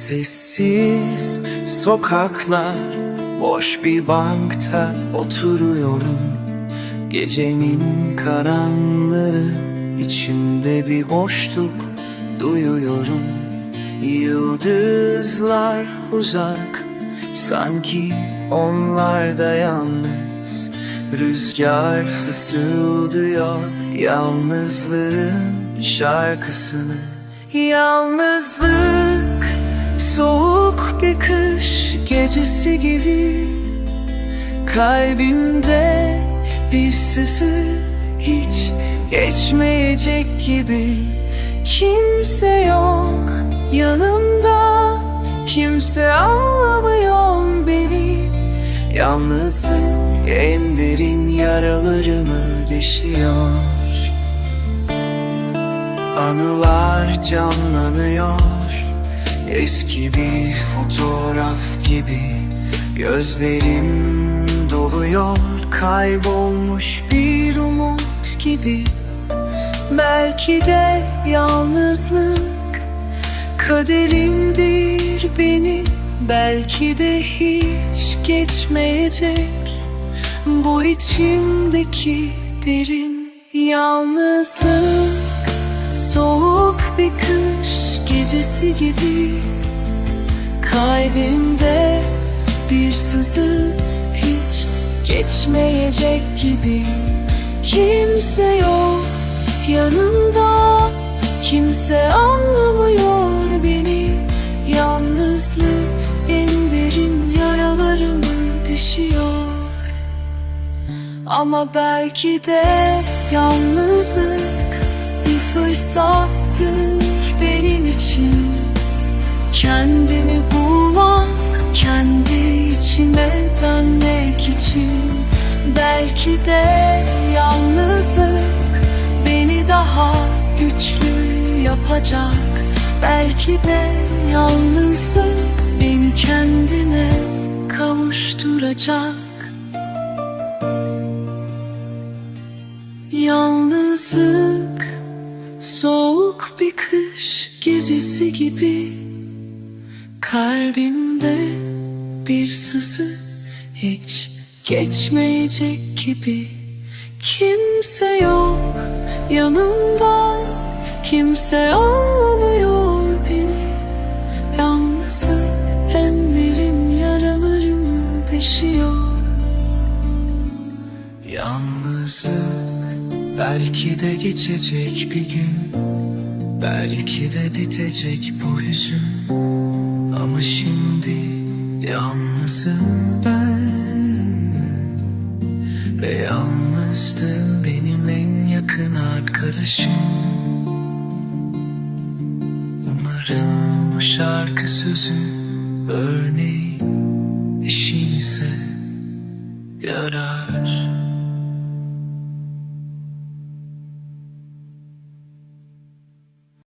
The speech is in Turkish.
Sessiz sokaklar Boş bir bankta oturuyorum. Gecenin karanlığı içimde bir boşluk duyuyorum. Yıldızlar uzak Sanki onlar da yalnız. Rüzgar fısıldıyor Yalnızlığın şarkısını. Yalnızlık Soğuk bir kış gecesi gibi Kalbimde bir sızı hiç geçmeyecek gibi. Kimse yok yanımda Kimse anlamıyor beni. Yalnızlık en derin yaralarımı deşiyor. Anılar canlanıyor Eski bir fotoğraf gibi Gözlerim doluyor. Kaybolmuş bir umut gibi. Belki de yalnızlık Kaderimdir benim Belki de hiç geçmeyecek Bu içimdeki derin yalnızlık. Soğuk bir kış gecesi gibi Kalbimde bir sızı hiç geçmeyecek gibi. Kimse yok yanımda Kimse anlamıyor beni. Yalnızlık en derin yaralarımı deşiyor Ama belki de yalnızlık bir fırsattır Kendimi bulmak, kendi içime dönmek için. Belki de yalnızlık beni daha güçlü yapacak. Belki de yalnızlık beni kendine kavuşturacak. Yalnızlık soğuk bir kış gecesi gibi Kalbimde bir sızı hiç geçmeyecek gibi. Kimse yok yanımda Kimse anlamıyor beni. Yalnızlık en derin yaralarımı deşiyor Yalnızlık belki de geçecek bir gün. Belki de bitecek bu hüzün yalnızım ben Ve yalnızdım benim en yakın arkadaşım. Umarım bu şarkı sözü örneği eşinize yarar